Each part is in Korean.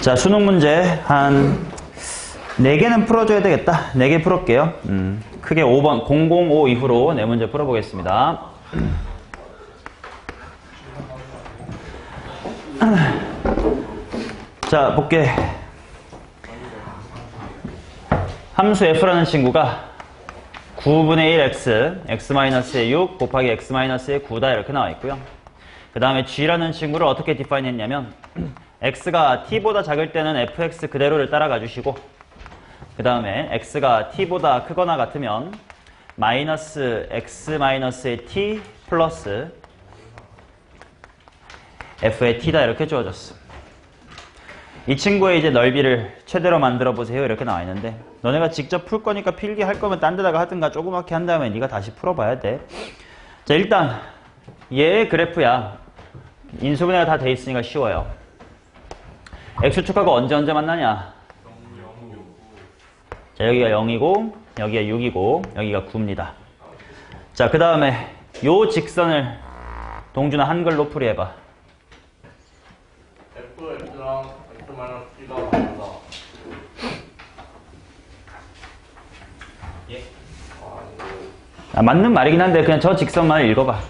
자, 수능 문제 한 4개는 풀어줘야 되겠다. 4개 풀을게요. 음, 크게 5번, 005 이후로 네 문제 풀어보겠습니다. 자, 볼게. 함수 f라는 친구가 9분의 1 x, x-의 6 곱하기 x-의 9다 이렇게 나와 있고요. 그 다음에 g라는 친구를 어떻게 디파인 했냐면 x가 t보다 작을 때는 fx 그대로를 따라가 주시고 그 다음에 x가 t보다 크거나 같으면 마이너스 x-의 t 플러스 f의 t다 이렇게 주어졌어. 이 친구의 이제 넓이를 최대로 만들어 보세요 이렇게 나와 있는데 너네가 직접 풀 거니까 필기할 거면 딴 데다가 하든가 조그맣게 한 다음에 네가 다시 풀어봐야 돼. 자 일단 얘의 그래프야. 인수분해가 다 돼 있으니까 쉬워요. X축하고 언제 언제 만나냐? 자 여기가 0이고 여기가 6이고 여기가 9입니다. 자 그 다음에 요 직선을 동준아 한글로 풀이해봐. F, X랑 X 마이너스 T가 다르다. 예? 아, 맞는 말이긴 한데 그냥 저 직선만 읽어봐.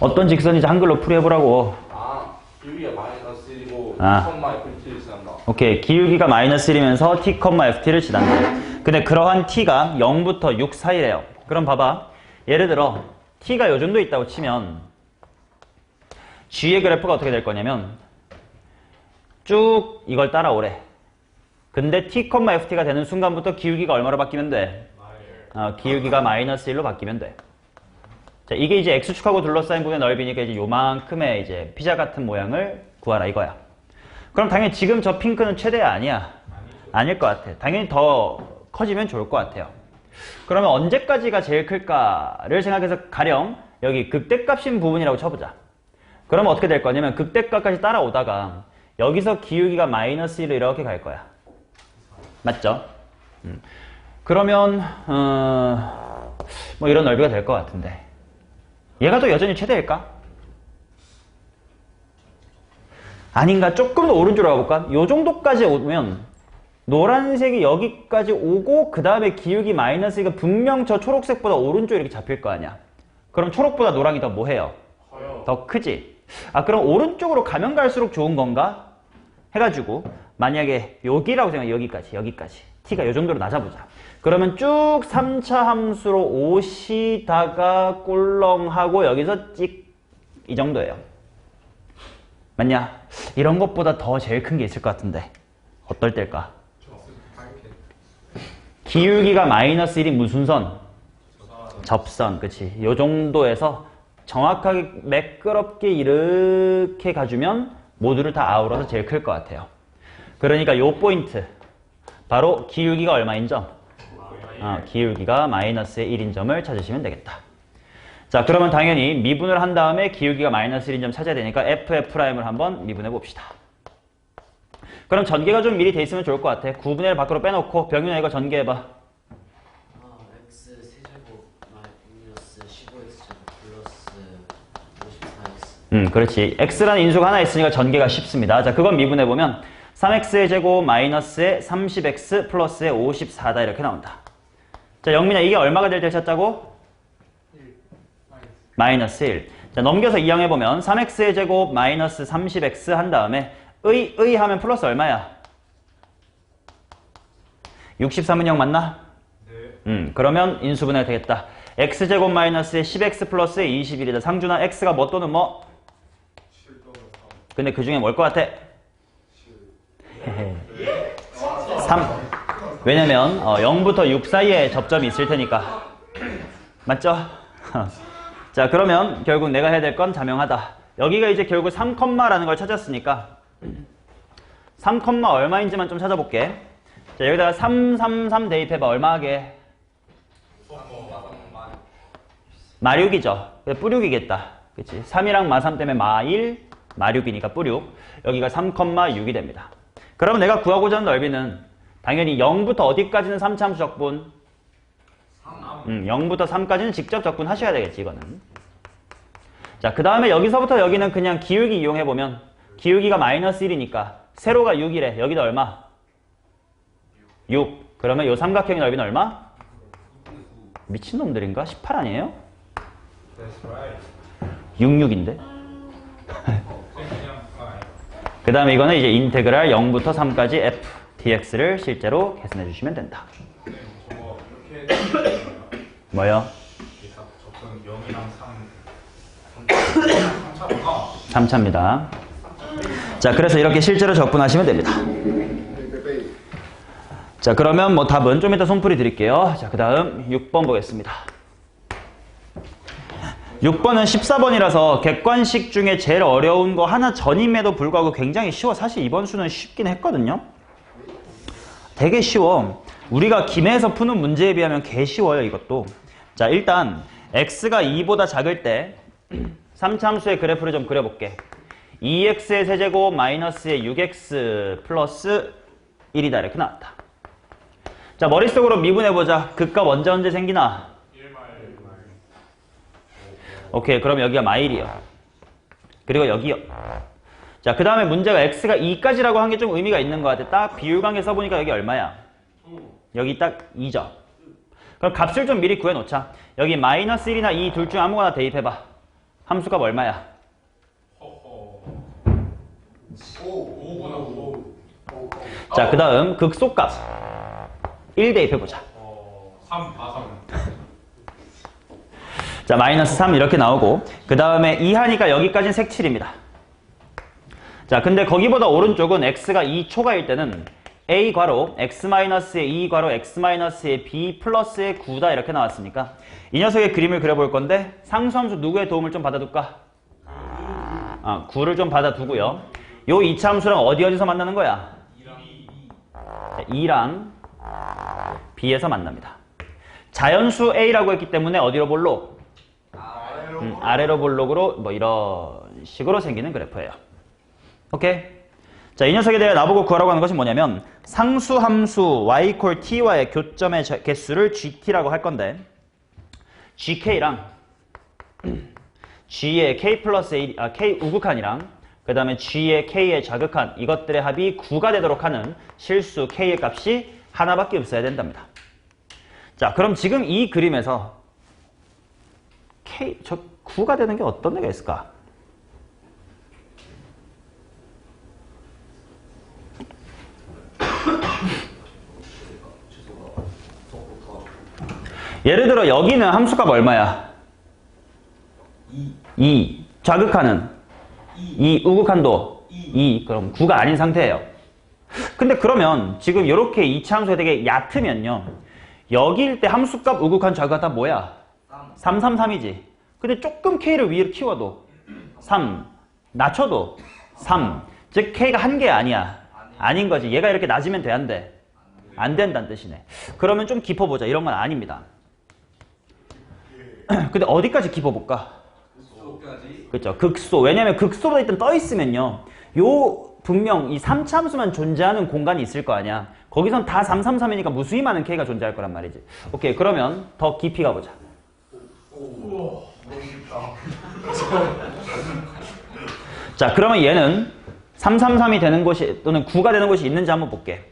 어떤 직선인지 한글로 풀이해보라고. 아, 여기가 마이너스 1이고 아. F7을 쓴다. 오케이. 기울기가 마이너스 1이면서 t, ft를 지단다. 근데 그러한 t가 0부터 6 사이래요. 그럼 봐봐. 예를 들어 t가 요 정도 있다고 치면 g의 그래프가 어떻게 될 거냐면 쭉 이걸 따라오래. 근데 t, ft가 되는 순간부터 기울기가 얼마로 바뀌면 돼? 어, 기울기가 마이너스 1로 바뀌면 돼. 자, 이게 이제 x축하고 둘러싸인 부분의 넓이니까 이제 요만큼의 이제 피자 같은 모양을 구하라 이거야. 그럼 당연히 지금 저 핑크는 최대야 아니야? 아닐 것 같아. 당연히 더 커지면 좋을 것 같아요. 그러면 언제까지가 제일 클까를 생각해서 가령 여기 극대값인 부분이라고 쳐보자. 그러면 어떻게 될 거냐면 극대값까지 따라오다가 여기서 기울기가 마이너스 1로 이렇게 갈 거야. 맞죠? 음. 그러면 어, 뭐 이런 넓이가 될 것 같은데 얘가 또 여전히 최대일까? 아닌가? 조금 더 오른쪽으로 가볼까? 요 정도까지 오면 노란색이 여기까지 오고 그 다음에 기울기 마이너스가 분명 저 초록색보다 오른쪽 이렇게 잡힐 거 아니야? 그럼 초록보다 노랑이 더 뭐해요? 커요. 더 크지? 아 그럼 오른쪽으로 가면 갈수록 좋은 건가? 해가지고 만약에 여기라고 생각해 여기까지 여기까지 t가 이 정도로 낮아보자 그러면 쭉 3차 함수로 오시다가 꿀렁하고 여기서 찍 이 정도예요 맞냐? 이런 것보다 더 제일 큰 게 있을 것 같은데 어떨 때일까? 기울기가 마이너스 1이 무슨 선? 접선, 그치. 요 정도에서 정확하게 매끄럽게 이렇게 가주면 모두를 다 아우러서 제일 클 것 같아요. 그러니까 요 포인트. 바로 기울기가 얼마인 점? 아, 기울기가 마이너스의 1인 점을 찾으시면 되겠다. 자, 그러면 당연히 미분을 한 다음에 기울기가 마이너스 1인 점 찾아야 되니까 FF'을 한번 미분해 봅시다. 그럼 전개가 좀 미리 돼 있으면 좋을 것 같아. 9분의 1 밖으로 빼놓고 병윤아 이거 전개해봐. 아, x 세제곱 마이너스 15x 제곱 플러스 54x 음, 그렇지. x라는 인수가 하나 있으니까 전개가 쉽습니다. 자, 그건 미분해보면 3x의 제곱 마이너스의 30x 플러스의 54다 이렇게 나온다. 자, 영민아 이게 얼마가 될 때 찾자고? 마이너스 1. 자, 넘겨서 이항해보면 3x의 제곱 마이너스 30x 한 다음에 의, 의 하면 플러스 얼마야? 63은 0 맞나? 네. 음, 그러면 인수분해 되겠다. x제곱 마이너스의 10x 플러스의 21이다. 상준아, x가 뭐 또는 뭐? 7 또는 3. 근데 그 중에 뭘 것 같아? 3. 왜냐면 어, 0부터 6 사이에 접점이 있을 테니까. 맞죠? 자, 그러면 결국 내가 해야 될 건 자명하다. 여기가 이제 결국 3, 라는 걸 찾았으니까 3, 얼마인지만 좀 찾아볼게. 자, 여기다가 3, 3, 3 대입해봐. 얼마 하게? 마육이죠. 뿌육이겠다. 그치? 3이랑 마3 때문에 마1, 마6이니까 뿌육. 여기가 3,6이 됩니다. 그러면 내가 구하고자 하는 넓이는 당연히 0부터 어디까지는 3차 함수 적분? 음, 0부터 3까지는 직접 적분하셔야 되겠지, 이거는. 자, 그 다음에 여기서부터 여기는 그냥 기울기 이용해보면 기울기가 마이너스 1이니까 세로가 6이래. 여기도 얼마? 6. 그러면 요 삼각형의 넓이는 얼마? 미친놈들인가? 18 아니에요? That's right. 66인데? 그 다음에 이거는 이제 인테그랄 0부터 3까지 f dx를 실제로 계산해 주시면 된다. 뭐요? 다 접근 0이랑 3 3차구나. 3차입니다. 자, 그래서 이렇게 실제로 적분하시면 됩니다. 자, 그러면 뭐 답은 좀 이따 손풀이 드릴게요. 자, 그 다음 6번 보겠습니다. 6번은 14번이라서 객관식 중에 제일 어려운 거 하나 전임에도 불구하고 굉장히 쉬워. 사실 이번 수는 쉽긴 했거든요. 되게 쉬워. 우리가 김해에서 푸는 문제에 비하면 개 쉬워요, 이것도. 자, 일단 x가 2보다 작을 때 3참수의 그래프를 좀 그려볼게. 2x의 세제곱 마이너스의 6x 플러스 1이다 이렇게 나왔다. 자 머릿속으로 미분해보자. 극값 언제 언제 생기나? 1말 오케이 그럼 여기가 마일이요. 그리고 여기요. 자 그 다음에 문제가 x가 2까지라고 한 게 좀 의미가 있는 것 같아. 딱 비율관계 써보니까 여기 얼마야? 여기 딱 2죠. 그럼 값을 좀 미리 구해놓자. 여기 마이너스 1이나 2 둘 중 아무거나 대입해봐. 함수값 얼마야? 허허. 5보다 5. 자, 그 다음 극소값 1 대입해보자. 어, 3, 아 3. 자, 마이너스 3 이렇게 나오고 그 다음에 2 하니까 여기까지는 색칠입니다. 자, 근데 거기보다 오른쪽은 x가 2초가일 때는 a 괄호 x-의 2 괄호 x-의 b 플러스의 9다 이렇게 나왔으니까 이 녀석의 그림을 그려볼 건데 상수함수 누구의 도움을 좀 받아둘까? 아, 9를 좀 받아두고요. 요 2차 함수랑 어디 어디서 만나는 거야? 2랑 b에서 만납니다. 자연수 a라고 했기 때문에 어디로 볼록? 음, 아래로 볼록으로 뭐 이런 식으로 생기는 그래프예요. 오케이? 자, 이 녀석에 대해 나보고 구하라고 하는 것이 뭐냐면 상수 함수 y 콜 t와의 교점의 저- 개수를 gt라고 할 건데 gk랑 g의 k 플러스 a, 아, k 우극한이랑 그 다음에 g의 k의 자극한 이것들의 합이 9가 되도록 하는 실수 k의 값이 하나밖에 없어야 된답니다. 자, 그럼 지금 이 그림에서 K, 저 9가 되는 게 어떤 데가 있을까? 예를 들어 여기는 함수값 얼마야? 2. 자극하는 2. 우극한도 2. 그럼 9가 아닌 상태예요. 근데 그러면 지금 이렇게 이차 함수가 되게 얕으면요. 여기일 때 함수값 우극한 자극한 다 뭐야? 333이지. 근데 조금 K를 위로 키워도 3. 낮춰도 3. 즉 K가 한 개 아니야. 아닌 거지. 얘가 이렇게 낮으면 돼, 안 돼? 안 된다는 뜻이네. 그러면 좀 깊어보자. 이런 건 아닙니다. 근데 어디까지 깊어볼까? 그렇죠. 극소. 왜냐면 극소보다 일단 떠 있으면요. 요 분명 이 3차 함수만 존재하는 공간이 있을 거 아니야. 거기선 다 333이니까 무수히 많은 K가 존재할 거란 말이지. 오케이. 그러면 더 깊이 가보자. 자, 그러면 얘는 333이 되는 곳이 또는 9가 되는 곳이 있는지 한번 볼게.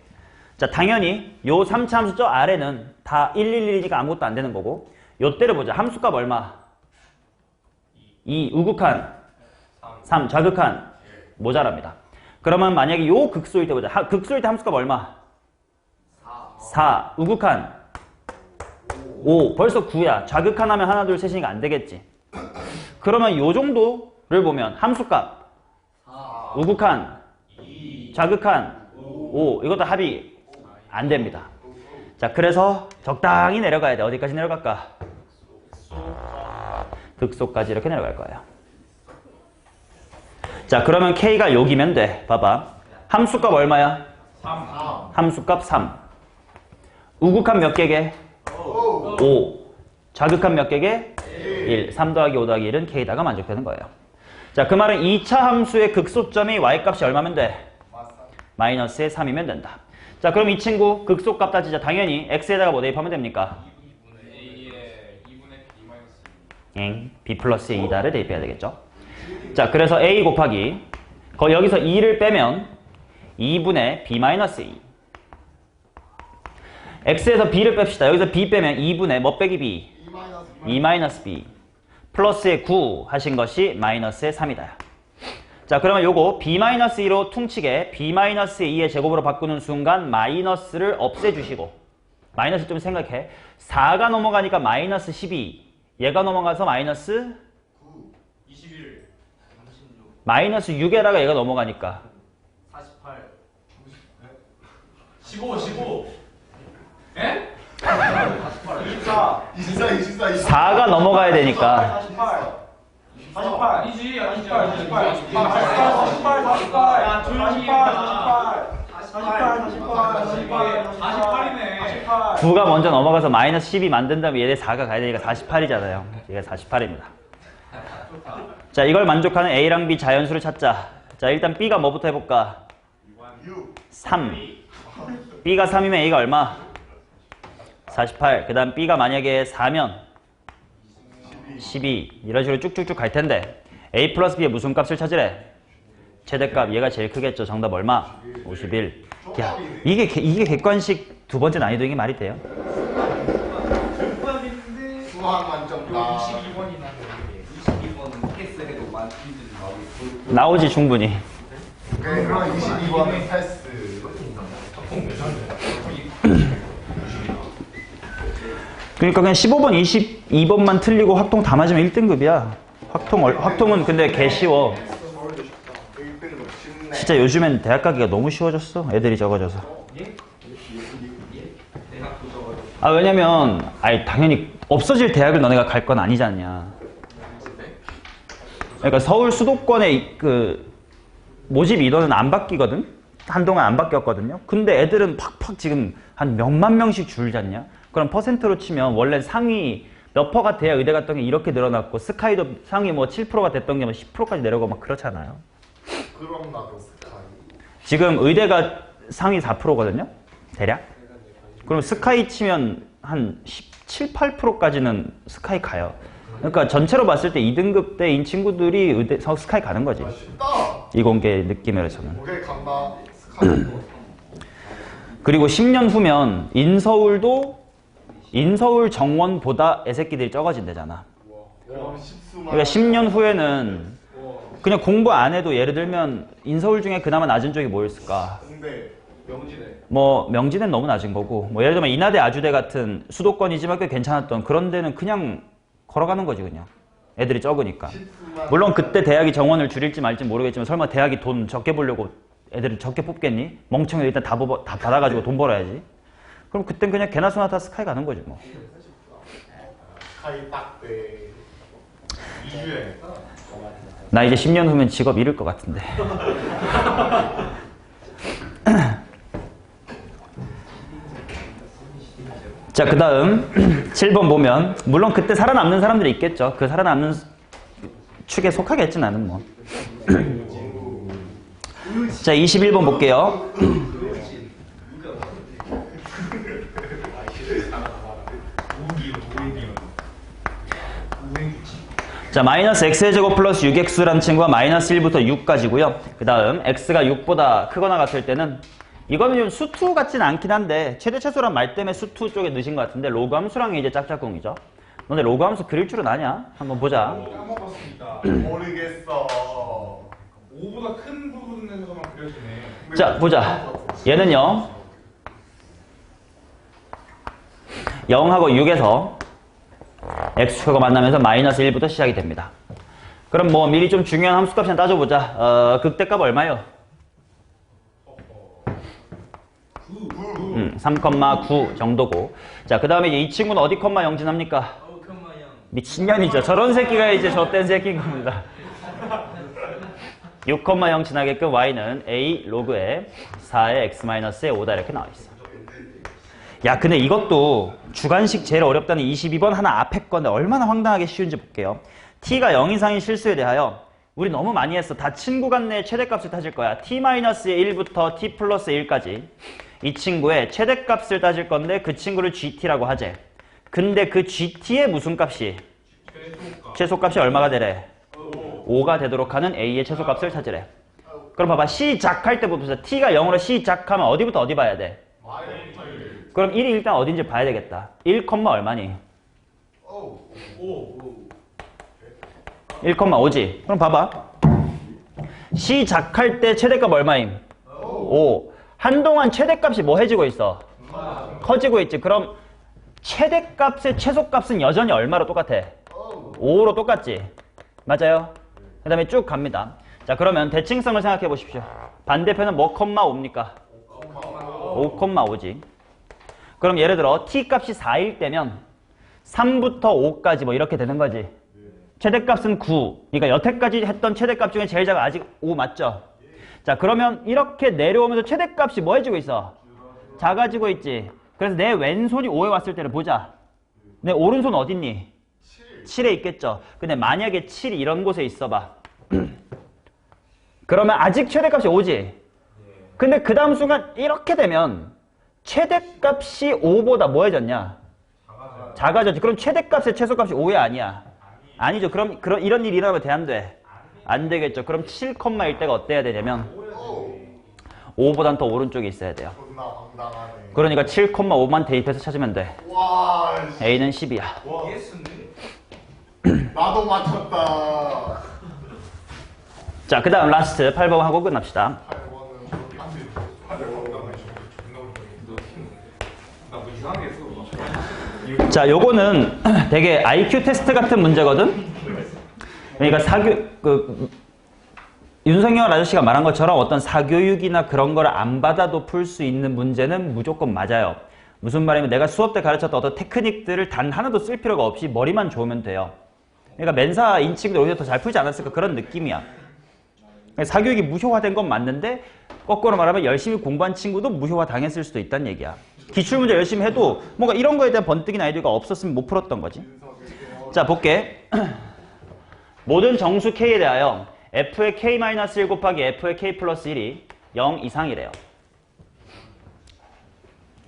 자, 당연히 요 3차 함수 저 아래는 다 111이니까 아무것도 안 되는 거고 요때를 보자. 함수값 얼마? 2 우극한 3 자극한 모자랍니다. 그러면 만약에 요 극소일 때 보자. 하- 극소일 때 함수값 얼마? 4 우극한 5 벌써 9야. 자극한 하면 하나 둘 셋이니까 안 되겠지. 그러면 요 정도를 보면 함수값 우극한 자극한 5 이것도 합이 안 됩니다. 자 그래서 적당히 내려가야 돼. 어디까지 내려갈까? 극소까지 이렇게 내려갈 거예요. 자 그러면 K가 여기면 돼. 봐봐. 함수값 얼마야? 3. 함수값 3. 우극한 몇 개게? 5. 자극한 몇 개게? 1. 3 더하기 5 더하기 1은 K다가 만족되는 거예요. 자, 그 말은 2차 함수의 극소점이 Y값이 얼마면 돼? 마이너스의 3이면 된다. 자, 그럼 이 친구 극소값 따지자. 당연히 X에다가 뭐 대입하면 됩니까? A의 2분의 B 마이너스 엥, b 플러스 2다를 대입해야 되겠죠. 자, 그래서 a 곱하기 거 여기서 2를 빼면 2분의 b 마이너스 2. x에서 b를 뺍시다. 여기서 b 빼면 2분의 뭐 빼기 b? 2 마이너스 b. 플러스의 9 하신 것이 마이너스의 3이다. 자, 그러면 요거 b 마이너스 2로 퉁치게 b 마이너스 2의 제곱으로 바꾸는 순간 마이너스를 없애주시고 마이너스 좀 생각해. 4가 넘어가니까 마이너스 12. 얘가 넘어가서 마이너스 21 마이너스 6에다가 얘가 넘어가니까 48 15 15 에? 24, 24, 24, 24. 4가 넘어가야 되니까 48. 48 아니지 아니지 48 48 48, 48. 야 조용히 48, 48, 48, 48이네 9가 먼저 넘어가서 마이너스 10이 만든 다음에 얘네 4가 가야 되니까 48이잖아요. 얘가 48입니다. 자, 이걸 만족하는 A랑 B 자연수를 찾자. 자, 일단 B가 뭐부터 해볼까? 6. 3. B가 3이면 A가 얼마? 48. 그 다음 B가 만약에 4면 12. 이런 식으로 쭉쭉쭉 갈 텐데 A 플러스 B의 무슨 값을 찾으래? 최대값 얘가 제일 크겠죠. 정답 얼마? 51. 야, 이게 개- 이게 객관식 두 번째 난이도인 게 말이 돼요? 수학 만점가. 22번이 나는데 22번은 패스 해도 만점들이 나오고 나오지 충분히. 오케이, 그럼 22번은 패스. 그러니까 그냥 15번, 22번만 틀리고 확통 다 맞으면 1등급이야. 확통 얼- 확통은 근데 개 쉬워. 1등급 쉽네. 진짜 요즘엔 대학 가기가 너무 쉬워졌어. 애들이 적어져서. 아 왜냐면 아니 당연히 없어질 대학을 너네가 갈 건 아니지 않냐. 그러니까 서울 수도권의 그 모집 인원은 안 바뀌거든. 한동안 안 바뀌었거든요. 근데 애들은 팍팍 지금 한 몇만 명씩 줄잖냐. 그럼 퍼센트로 치면 원래 상위 몇 퍼가 돼야 의대 갔던 게 이렇게 늘어났고 스카이도 상위 뭐 7%가 됐던 게 뭐 10%까지 내려가고 막 그렇잖아요. 그럼 나도 스카이. 지금 의대가 상위 4%거든요. 대략. 그럼 스카이 치면 한 17, 8%까지는 스카이 가요. 그러니까 전체로 봤을 때 2등급 대인 친구들이 의대 서 스카이 가는 거지. 이공계 느낌으로서는. 오케이, 간다. 스카이. 그리고 10년 후면 인서울도 인서울 정원보다 애새끼들이 적어진대잖아. 그러니까 10년 후에는 그냥 공부 안 해도 예를 들면 인서울 중에 그나마 낮은 쪽이 뭐였을까? 명진에 뭐 명지대는 너무 낮은 거고 뭐 예를 들면 인하대 아주대 같은 수도권이지만 꽤 괜찮았던 그런 데는 그냥 걸어가는 거지 그냥 애들이 적으니까. 물론 그때 대학이 정원을 줄일지 말지 모르겠지만 설마 대학이 돈 적게 벌려고 애들을 적게 뽑겠니? 멍청이 일단 다, 뽑아, 다 받아가지고 돈 벌어야지 그럼 그땐 그냥 개나 소나 다 스카이 가는 거지 뭐 스카이 딱 돼. 2주에 나 이제 10년 후면 직업 잃을 것 같은데. 자, 그 다음 7번 보면 물론 그때 살아남는 사람들이 있겠죠. 그 살아남는 축에 속하겠지 나는 뭐. 자, 21번 볼게요. 자, 마이너스 x의 제곱 플러스 6x라는 친구가 마이너스 1부터 6까지고요. 그 다음 x가 6보다 크거나 같을 때는 이거는 좀 수투 같진 않긴 한데 최대 최소란 말 때문에 수투 쪽에 넣으신 것 같은데 로그 함수랑 이제 짝짝꿍이죠. 너네 로그 함수 그릴 줄은 아냐? 한번 보자. 까먹었습니다 모르겠어. 5보다 큰 부분에서만 그려지네 자, 보자. 얘는요. 0하고 6에서 x축하고 만나면서 마이너스 1부터 시작이 됩니다. 그럼 뭐 미리 좀 중요한 함수값 이 따져보자. 어, 극대값 얼마요? 음, 3,9 정도고. 자, 그 다음에 이 친구는 어디 컴마 영진합니까? 미친년이죠. 저런 새끼가 이제 저땐 새끼인 겁니다. 6,0 지나게끔 y는 a 로그에 4의 x-의 5다 이렇게 나와 있어. 야, 근데 이것도 주관식 제일 어렵다는 22번 하나 앞에 건데 얼마나 황당하게 쉬운지 볼게요. t가 0 이상인 실수에 대하여 우리 너무 많이 했어. 다 친구 간의 최대값을 따질 거야. t-1부터 t 플러스 1까지 이 친구의 최대값을 따질 건데 그 친구를 gt라고 하재. 근데 그 gt의 무슨 값이? 최소값. 최소값 이 얼마가 되래? 5 가 되도록 하는 a의 최소값을 찾으래. 그럼 봐봐. 시작할 때부터 t가 0으로 시작하면 어디부터 어디 봐야 돼? 그럼 1이 일단 어딘지 봐야 되겠다. 1, 얼마니? 오. 1,5지. 그럼 봐봐. 시작할 때 최대값 얼마임? 5. 한동안 최대값이 뭐 해지고 있어? 커지고 있지. 그럼 최대값의 최소값은 여전히 얼마로 똑같아? 5로 똑같지. 맞아요? 그 다음에 쭉 갑니다. 자, 그러면 대칭성을 생각해 보십시오. 반대편은 뭐 콤마 5입니까? 5,5지. 그럼 예를 들어 t 값이 4일 때면 3부터 5까지 뭐 이렇게 되는 거지. 최대값은 9. 그러니까 여태까지 했던 최대값 중에 제일 작은 아직 5 맞죠? 자, 그러면 이렇게 내려오면서 최대값이 뭐 해지고 있어? 작아지고 있지. 그래서 내 왼손이 5에 왔을 때를 보자. 내 오른손 어딨니? 7에 있겠죠. 근데 만약에 7이 이런 곳에 있어 봐. 그러면 아직 최대값이 5지. 근데 그 다음 순간 이렇게 되면 최대값이 5보다 뭐 해졌냐? 작아졌지. 그럼 최대값의 최소값이 5야 아니야? 아니 죠. 그럼 그런 이런 일이 일어나면 돼 안 돼? 안 되겠죠. 그럼 7일 때가 어때야 되냐면 5보단 더 오른쪽에 있어야 돼요. 그러니까 7,5만 대입해서 찾으면 돼. 와. A는 10이야. 예수인데? 나도 맞췄다. 자, 그 다음 라스트 8번 하고 끝납시다. 자, 요거는 되게 IQ 테스트 같은 문제거든? 그러니까 사교, 그, 윤석열 아저씨가 말한 것처럼 어떤 사교육이나 그런 걸 안 받아도 풀 수 있는 문제는 무조건 맞아요. 무슨 말이냐면 내가 수업 때 가르쳤던 어떤 테크닉들을 단 하나도 쓸 필요가 없이 머리만 좋으면 돼요. 그러니까 멘사 인칭들 오히려 더 잘 풀지 않았을까 그런 느낌이야. 사교육이 무효화된 건 맞는데 거꾸로 말하면 열심히 공부한 친구도 무효화 당했을 수도 있다는 얘기야. 기출문제 열심히 해도 뭔가 이런 거에 대한 번뜩이나 아이디어가 없었으면 못 풀었던 거지. 자, 볼게. 모든 정수 k에 대하여 f의 k-1 곱하기 f의 k 플러스 1이 0 이상이래요.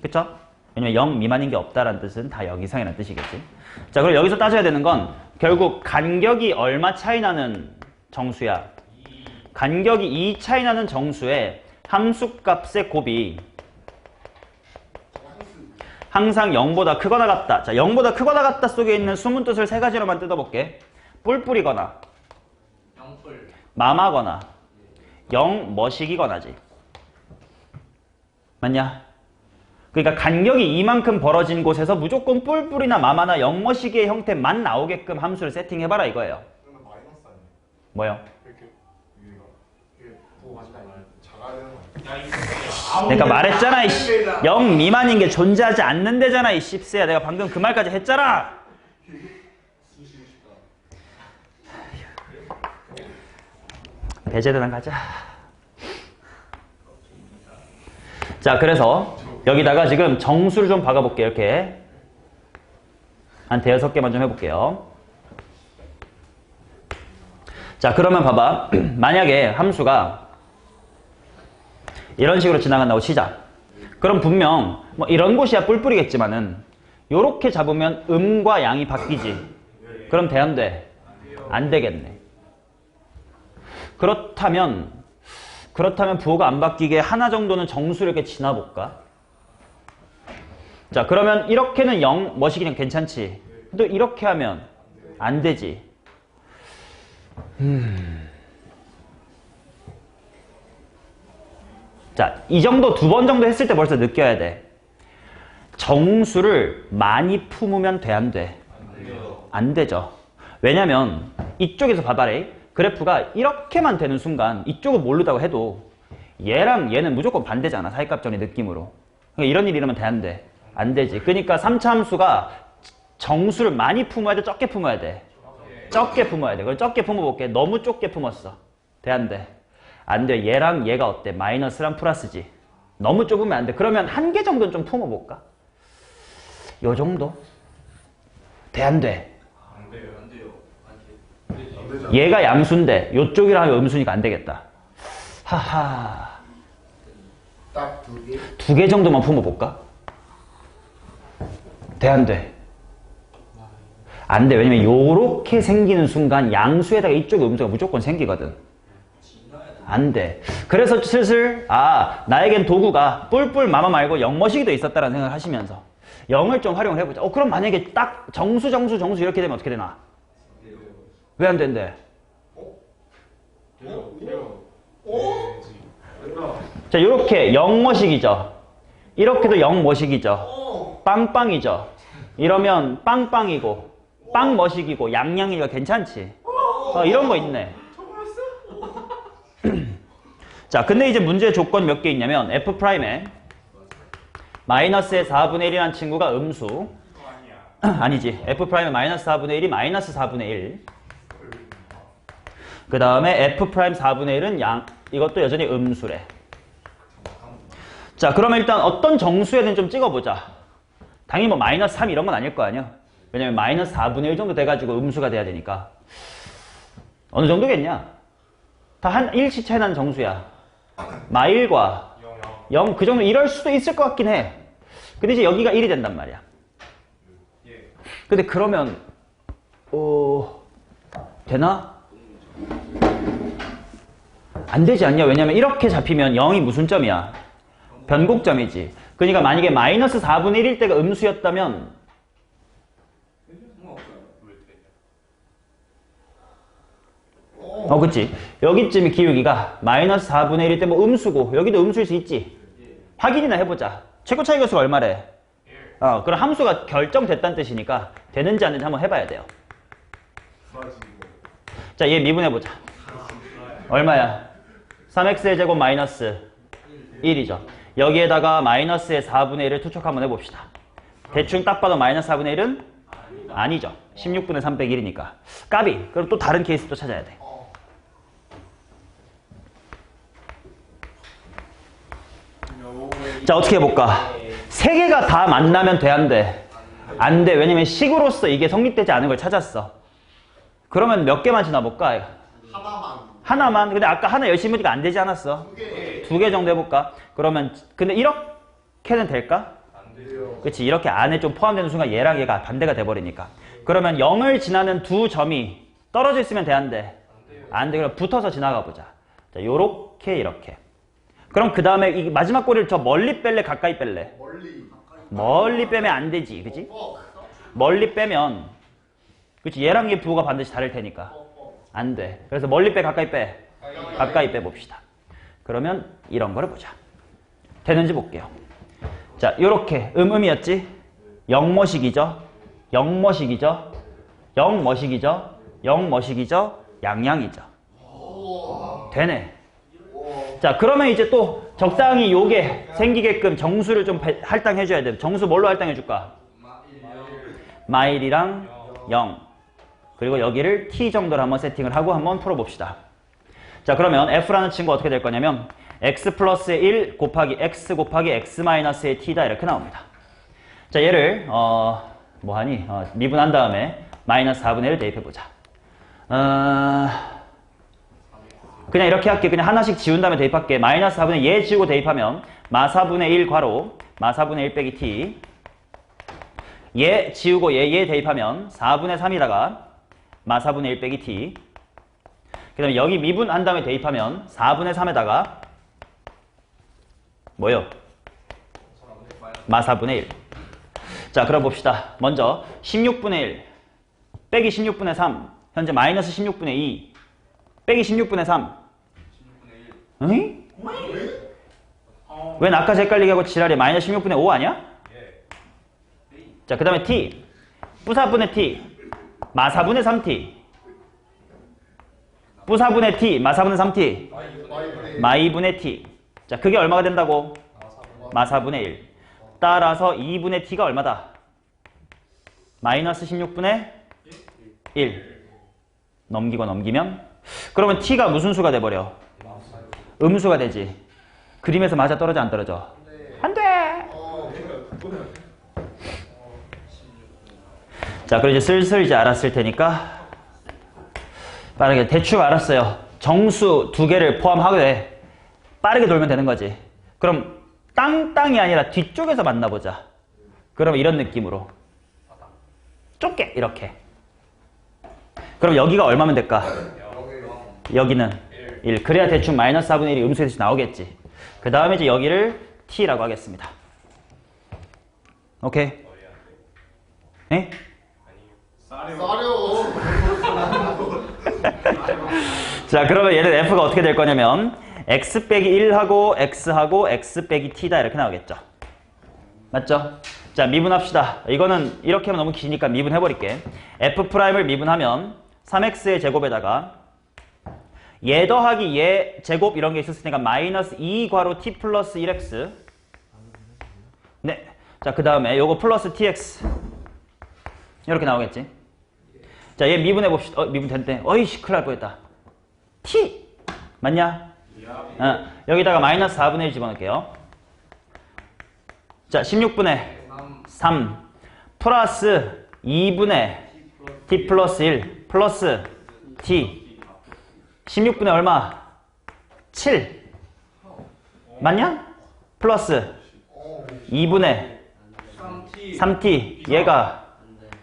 그쵸? 왜냐면 0 미만인 게 없다라는 뜻은 다 0 이상이라는 뜻이겠지. 자, 그럼 여기서 따져야 되는 건 결국 간격이 얼마 차이 나는 정수야. 간격이 2 차이 나는 정수의 함수값의 곱이 항상 0보다 크거나 같다. 자, 0보다 크거나 같다 속에 있는 숨은 뜻을 세 가지로만 뜯어볼게. 뿔뿔이거나. 맘하거나, 영 머시기거나지. 맞냐? 그러니까 간격이 이만큼 벌어진 곳에서 무조건 뿔뿔이나 마마나 영머시기의 형태만 나오게끔 함수를 세팅해봐라 이거예요. 뭐요? 그러니까 말했잖아 이씨. 영 미만인 게 존재하지 않는데잖아 이 씹새야. 내가 방금 그 말까지 했잖아. 배제대랑 가자. 자, 그래서 여기다가 지금 정수를 좀 박아볼게요. 이렇게 한 대여섯 개만 좀 해볼게요. 자, 그러면 봐봐. 만약에 함수가 이런 식으로 지나간다고 치자. 그럼 분명 뭐 이런 곳이야 뿔뿔이겠지만은 요렇게 잡으면 음과 양이 바뀌지. 그럼 돼 안 돼? 안 되겠네. 그렇다면 그렇다면 부호가 안 바뀌게 하나 정도는 정수를 이렇게 지나볼까? 자 그러면 이렇게는 0 멋이 그냥 괜찮지. 또 이렇게 하면 안 되지. 자, 이 정도 두 번 정도 했을 때 벌써 느껴야 돼. 정수를 많이 품으면 돼, 안 돼? 안 되죠. 왜냐면 이쪽에서 봐봐래. 그래프가 이렇게만 되는 순간 이쪽을 모르다고 해도 얘랑 얘는 무조건 반대잖아. 사이값정의 느낌으로. 그러니까 이런 일이 일어나면 돼, 안 돼? 안 되지. 그러니까 3차 함수가 정수를 많이 품어야 돼, 적게 품어야 돼? 적게 품어야 돼. 그럼 적게 품어볼게. 너무 좁게 품었어. 돼, 안 돼? 안 돼. 얘랑 얘가 어때? 마이너스랑 플러스지. 너무 좁으면 안 돼. 그러면 한 개 정도는 좀 품어볼까? 요 정도? 돼, 안 돼? 안 돼요. 안 돼요. 안 되죠? 얘가 양수인데 요쪽이랑 음수니까 안 되겠다. 하하. 딱 두 개. 두 개 정도만 품어볼까? 돼, 안 돼? 안 돼. 왜냐면 요렇게 생기는 순간 양수에다가 이쪽 음수가 무조건 생기거든. 안 돼. 그래서 슬슬 아 나에겐 도구가 뿔뿔 마마 말고 영머시기도 있었다라는 생각을 하시면서 영을 좀 활용을 해보자. 어 그럼 만약에 딱 정수 정수 정수 이렇게 되면 어떻게 되나? 왜 안 된대? 자 요렇게 영머식이죠. 이렇게도 영머식이죠. 빵빵이죠. 이러면 빵빵이고 빵머식이고 양양이가 괜찮지. 어, 이런 거 있네. 자, 근데 이제 문제 조건 몇 개 있냐면 f 프라임에 마이너스의 4분의 1이라는 친구가 음수 아니지. f 프라임의 마이너스 4분의 1이 마이너스 4분의 1. 그 다음에 f 프라임 4분의 1은 양 이것도 여전히 음수래. 자, 그러면 일단 어떤 정수에는 좀 찍어보자. 당연히 뭐 마이너스 3 이런 건 아닐 거 아니야. 왜냐면 마이너스 4분의 1 정도 돼가지고 음수가 돼야 되니까. 어느 정도겠냐? 다한 나는 정수야. 마일과 0, 그 정도 이럴 수도 있을 것 같긴 해. 근데 이제 여기가 1이 된단 말이야. 근데 그러면, 어, 되나? 안 되지 않냐? 왜냐면 이렇게 잡히면 0이 무슨 점이야? 변곡점이지. 그러니까 만약에 마이너스 4분의 1일 때가 음수였다면 어, 그치. 여기쯤이 기울기가 마이너스 4분의 1일 때 뭐 음수고, 여기도 음수일 수 있지. 확인이나 해보자. 최고 차이 교수가 얼마래? 어, 그럼 함수가 결정됐다는 뜻이니까 되는지 안 되는지 한번 해봐야 돼요. 자, 얘 미분해보자. 얼마야? 3x의 제곱 마이너스 1이죠. 여기에다가 마이너스의 4분의 1을 투척 한번 해봅시다. 대충 딱 봐도 마이너스 4분의 1은 아니죠. 16분의 3 빼기 1이니까. 까비. 그럼 또 다른 케이스 또 찾아야 돼. 자, 어떻게 해볼까? 세 개가 다 만나면 돼, 안 돼? 안 돼. 왜냐면 식으로서 이게 성립되지 않은 걸 찾았어. 그러면 몇 개만 지나볼까? 하나만. 하나만. 근데 아까 하나 열심히 보니까 안 되지 않았어? 두 개. 두개 정도 해볼까? 그러면, 근데 이렇게는 될까? 안 돼요. 그치. 이렇게 안에 좀 포함되는 순간 얘랑 얘가 반대가 돼버리니까. 그러면 0을 지나는 두 점이 떨어져 있으면 돼, 안 돼? 안 돼. 그럼 붙어서 지나가 보자. 자, 요렇게, 이렇게. 그럼 그 다음에 이 마지막 꼬리를 저 멀리 뺄래, 가까이 뺄래? 멀리. 멀리 빼면 안 되지. 그치? 어. 멀리 빼면, 그치? 얘랑 얘 부호가 반드시 다를 테니까. 안 돼. 그래서 멀리 빼, 가까이 빼. 가까이 빼 봅시다. 그러면 이런 거를 보자. 되는지 볼게요. 자, 요렇게 음음이었지? 영머식이죠? 영머식이죠? 영머식이죠? 영머식이죠? 양양이죠? 되네. 자, 그러면 이제 또 적당히 요게 생기게끔 정수를 좀 배- 할당해 줘야 돼. 정수 뭘로 할당해 줄까? 마일이랑 0. 그리고 여기를 t 정도로 한번 세팅을 하고 한번 풀어봅시다. 자, 그러면 f라는 친구 어떻게 될 거냐면 x 플러스의 1 곱하기 x 곱하기 x 마이너스의 t다 이렇게 나옵니다. 자, 얘를 어, 뭐하니? 어, 미분한 다음에 마이너스 4분의 1을 대입해보자. 어, 그냥 이렇게 할게. 그냥 하나씩 지운 다음에 대입할게. 마이너스 4분의 얘 지우고 대입하면 마사분의 1 괄호 마사분의 1 빼기 t 얘 지우고 얘, 얘 대입하면 4분의 3이다가 마사분의 1 빼기 t 그 다음에 여기 미분한 다음에 대입하면 4분의 3에다가 뭐요? 마사분의 1 자, 그럼 봅시다. 먼저 16분의 1 빼기 16분의 3 현재 마이너스 16분의 2 빼기 16분의 3 응? 왜 아까 헷갈리게 하고 지랄이 마이너스 16분의 5 아니야? 자, 그 다음에 t 뿌사분의 t 마사분의 3t 뿌사분의 t 마사분의 3t 마이분의 마이분의 t 자, 그게 얼마가 된다고? 마사분의 1 따라서 2분의 t가 얼마다? 마이너스 16분의 1 넘기고 넘기면 그러면 t가 무슨 수가 돼버려? 음수가 되지 그림에서 맞아 떨어져 안 떨어져? 안 돼! 자, 그럼 이제 슬슬 이제 알았을 테니까 빠르게 대충 알았어요. 정수 두 개를 포함하게 빠르게 돌면 되는 거지. 그럼 땅땅이 아니라 뒤쪽에서 만나보자. 그럼 이런 느낌으로 좁게 이렇게 그럼 여기가 얼마면 될까? 여기는 1. 그래야 대충 마이너스 4분의 1이 음수에서 나오겠지. 그 다음에 이제 여기를 t라고 하겠습니다. 오케이? 네? 싸려. 자, 그러면 얘는 f가 어떻게 될 거냐면 x 빼기 1하고 x하고 x 빼기 t다 이렇게 나오겠죠. 맞죠? 자, 미분합시다. 이거는 이렇게 하면 너무 기니까 미분해버릴게. f'을 미분하면 3x의 제곱에다가 얘 더하기 얘 제곱 이런 게 있었으니까 마이너스 2 괄호 t 플러스 1x 네. 자, 그 다음에 요거 플러스 tx 이렇게 나오겠지. 자, 얘 미분해 봅시다. 어, 미분 됐대. 어이씨, 큰일 날 뻔했다. t 맞냐? 어, 여기다가 마이너스 4분의 1 집어넣을게요. 자, 16분의 3 플러스 2분의 t 플러스 1 플러스 t 16분의 얼마? 7 맞냐? 플러스 2분의 3T 3t 얘가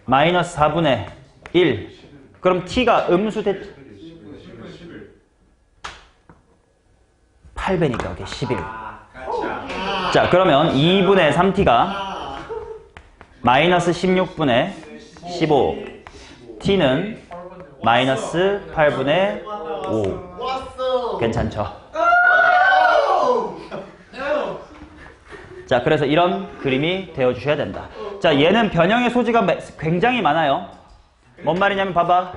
마이너스 4분의 1 그럼 t가 음수 대 8배니까 이게 11 가차 자 그러면 2분의 3t가 마이너스 16분의 15 t는 마이너스 8분의 5 왔어. 괜찮죠? 자 그래서 이런 그림이 되어주셔야 된다. 자 얘는 변형의 소지가 매- 굉장히 많아요. 뭔 말이냐면 봐봐.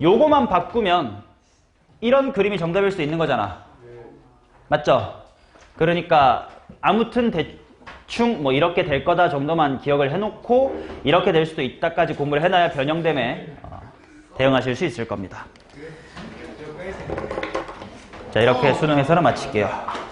요거만 바꾸면 이런 그림이 정답일 수 있는 거잖아. 맞죠? 그러니까 아무튼 대충 뭐 이렇게 될 거다 정도만 기억을 해놓고 이렇게 될 수도 있다까지 공부를 해놔야 변형됨에 어, 대응하실 수 있을 겁니다 자 이렇게 수능 해설을 마칠게요